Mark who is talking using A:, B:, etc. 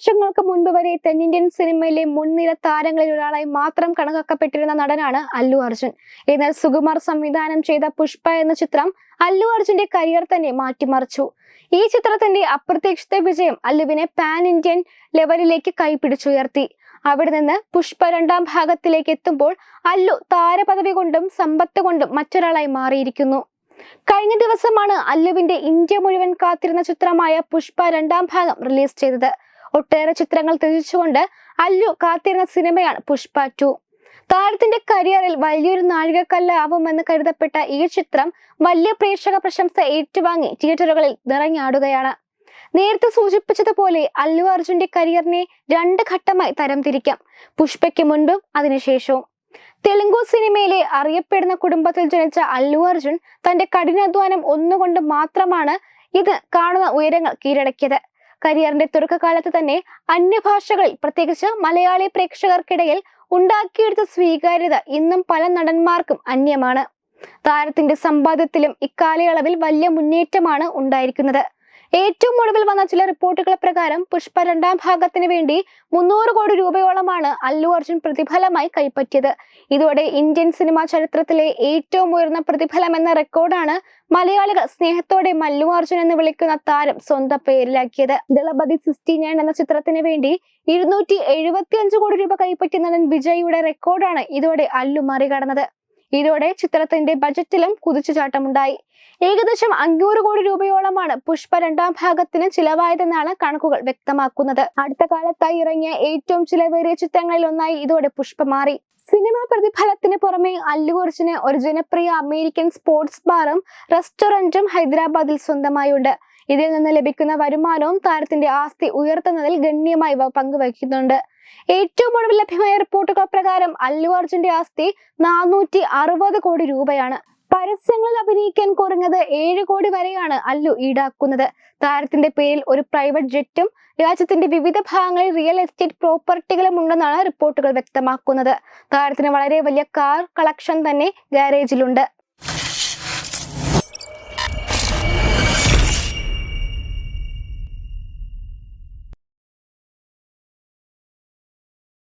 A: വർഷങ്ങൾക്ക് മുൻപ് വരെ തെന്നിന്ത്യൻ സിനിമയിലെ മുൻനിര താരങ്ങളിൽ ഒരാളായി മാത്രം കണക്കാക്കപ്പെട്ടിരുന്ന നടനാണ് അല്ലു അർജുൻ. എന്നാൽ സുകുമാർ സംവിധാനം ചെയ്ത പുഷ്പ എന്ന ചിത്രം അല്ലു അർജുന്റെ കരിയർ തന്നെ മാറ്റിമറിച്ചു. ഈ ചിത്രത്തിന്റെ അപ്രതീക്ഷിത വിജയം അല്ലുവിനെ പാൻ ഇന്ത്യൻ ലെവലിലേക്ക് കൈപിടിച്ചുയർത്തി. അവിടെ നിന്ന് പുഷ്പ രണ്ടാം ഭാഗത്തിലേക്ക് എത്തുമ്പോൾ അല്ലു താരപദവി കൊണ്ടും സമ്പത്ത് കൊണ്ടും മറ്റൊരാളായി മാറിയിരിക്കുന്നു. കഴിഞ്ഞ ദിവസമാണ് അല്ലുവിന്റെ ഇന്ത്യ മുഴുവൻ കാത്തിരുന്ന ചിത്രമായ പുഷ്പ രണ്ടാം ഭാഗം റിലീസ് ചെയ്തത്. ഒട്ടേറെ ചിത്രങ്ങൾ ത്യജിച്ചുകൊണ്ട് അല്ലു കാത്തിരുന്ന സിനിമയാണ് പുഷ്പ ടു. താരത്തിന്റെ കരിയറിൽ വലിയൊരു നാഴികക്കല്ലാവുമെന്ന് കരുതപ്പെട്ട ഈ ചിത്രം വലിയ പ്രേക്ഷക പ്രശംസ ഏറ്റുവാങ്ങി തിയേറ്ററുകളിൽ നിറഞ്ഞാടുകയാണ്. നേരത്തെ സൂചിപ്പിച്ചതുപോലെ അല്ലു അർജുന്റെ കരിയറിനെ രണ്ട് ഘട്ടമായി തരംതിരിക്കാം പുഷ്പയ്ക്ക് മുൻപും അതിനുശേഷവും തെലുങ്കു സിനിമയിലെ അറിയപ്പെടുന്ന കുടുംബത്തിൽ ജനിച്ച അല്ലു അർജുൻ തന്റെ കഠിനാധ്വാനം ഒന്നുകൊണ്ട് മാത്രമാണ് ഇത് കാണുന്ന ഉയരങ്ങൾ കീഴടക്കിയത്. കരിയറിന്റെ തുടക്കകാലത്ത് തന്നെ അന്യഭാഷകളിൽ പ്രത്യേകിച്ച് മലയാളി പ്രേക്ഷകർക്കിടയിൽ ഉണ്ടാക്കിയെടുത്ത സ്വീകാര്യത ഇന്നും പല നടന്മാർക്കും അന്യമാണ്. താരത്തിന്റെ സമ്പാദ്യത്തിലും ഇക്കാലയളവിൽ വലിയ മുന്നേറ്റമാണ് ഉണ്ടായിരിക്കുന്നത്. ഏറ്റവും ഒടുവിൽ വന്ന ചില റിപ്പോർട്ടുകൾ പ്രകാരം പുഷ്പ രണ്ടാം ഭാഗത്തിന് വേണ്ടി മുന്നൂറ് കോടി രൂപയോളമാണ് അല്ലു അർജുൻ പ്രതിഫലമായി കൈപ്പറ്റിയത്. ഇതോടെ ഇന്ത്യൻ സിനിമാ ചരിത്രത്തിലെ ഏറ്റവും ഉയർന്ന പ്രതിഫലം എന്ന റെക്കോർഡാണ് മലയാളികൾ സ്നേഹത്തോടെ മല്ലു അർജുൻ എന്ന് വിളിക്കുന്ന താരം സ്വന്തം പേരിലാക്കിയത്. ദളപതി സിക്സ്റ്റി നയൻ എന്ന ചിത്രത്തിന് വേണ്ടി ഇരുന്നൂറ്റി എഴുപത്തി അഞ്ച് കോടി രൂപ കൈപ്പറ്റിയ നടൻ വിജയുടെ റെക്കോർഡാണ് ഇതോടെ അല്ലു മറികടന്നത്. ഇതോടെ ചിത്രത്തിന്റെ ബജറ്റിലും കുതിച്ചുചാട്ടമുണ്ടായി. ഏകദേശം അഞ്ഞൂറ് കോടി രൂപയോളമാണ് പുഷ്പ രണ്ടാം ഭാഗത്തിന് ചിലവായതെന്നാണ് കണക്കുകൾ വ്യക്തമാക്കുന്നത്. അടുത്ത കാലത്തായി ഇറങ്ങിയ ഏറ്റവും ചിലവേറിയ ചിത്രങ്ങളിൽ ഒന്നായി ഇതോടെ പുഷ്പ മാറി. സിനിമാ പ്രതിഫലത്തിന് പുറമെ അല്ലു അർജുന് ഒരു ജനപ്രിയ അമേരിക്കൻ സ്പോർട്സ് ബാറും റെസ്റ്റോറന്റും ഹൈദരാബാദിൽ സ്വന്തമായുണ്ട്. ഇതിൽ നിന്ന് ലഭിക്കുന്ന വരുമാനവും താരത്തിന്റെ ആസ്തി ഉയർത്തുന്നതിൽ ഗണ്യമായി പങ്കുവയ്ക്കുന്നുണ്ട് ഏറ്റവും ഒടുവിൽ ലഭ്യമായ റിപ്പോർട്ടുകൾ പ്രകാരം അല്ലു അർജുന്റെ ആസ്തി നാനൂറ്റി അറുപത് കോടി രൂപയാണ്. പരസ്യങ്ങളിൽ അഭിനയിക്കാൻ കുറഞ്ഞത് ഏഴ് കോടി വരെയാണ് അല്ലു ഈടാക്കുന്നത്. താരത്തിന്റെ പേരിൽ ഒരു പ്രൈവറ്റ് ജെറ്റും രാജ്യത്തിന്റെ വിവിധ ഭാഗങ്ങളിൽ റിയൽ എസ്റ്റേറ്റ് പ്രോപ്പർട്ടികളും ഉണ്ടെന്നാണ് റിപ്പോർട്ടുകൾ വ്യക്തമാക്കുന്നത്. താരത്തിന് വളരെ വലിയ കാർ കളക്ഷൻ തന്നെ ഗാരേജിലുണ്ട്.